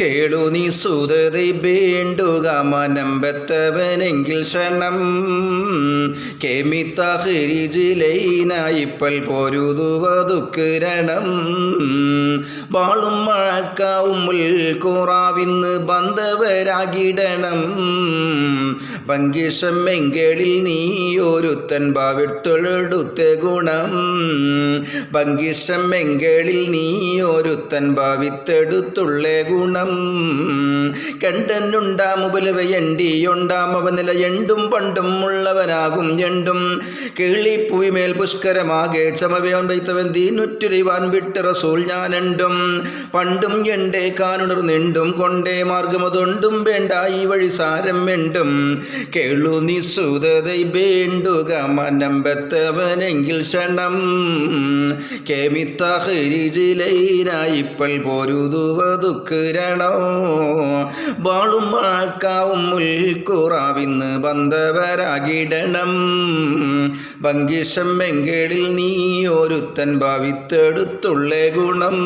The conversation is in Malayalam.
കേളു നീ സുതതി വേണ്ടുക മനം ബത്തവനെങ്കിൽ ക്ഷണം. കേമിത്തഹിരിജിലൈനായിപ്പൽ പൊരുതുവതുക്കിരണം വാളും മഴക്കാവും മുൽക്കുറാവിന്ന് ബന്ധവരാകിടണം. പങ്കിഷം എങ്കേളിൽ നീ ഒരുത്തൻ ഭാവിർത്തൊഴെടുത്ത ഗുണം പങ്കിഷം എങ്കേളിൽ നീ ഒരുത്തൻ ഭാവിത്തെടുത്തുള്ള ഗുണം കണ്ടനുണ്ടാം മുബലിറയണ്ടിയുണ്ടാം അവ നില എണ്ടും പണ്ടും ഉള്ളവനാകും എണ്ടും. കിളിപ്പുവിമേൽ പുഷ്കരമാകെ ചമവയോൻ വൈത്തവൻ ദീനുറ്റുരിവാൻ വിട്ട് ഞാനണ്ടും പണ്ടും എണ്ടേ കാനുണർന്നെണ്ടും കൊണ്ടേ മാർഗമതൊണ്ടും വേണ്ട ഈ വഴി സാരം എണ്ടും. കേളു നീ സുതതൈ വേണ്ടുക മനം ബത്തവനെങ്കിൽ ക്ഷണം കേമിത്തഹിരിജിലൈനായിപ്പൽ പൊരുതുവതുക്കിരണോ വാളും വഴക്കാവും മുൽക്കുറാവിന്ന് ബന്ധവരാകിടണം. ഭംഗിഷം വെങ്കേളിൽ നീ ഒരുത്തൻ ഭാവിത്തെടുത്തുള്ള ഗുണം.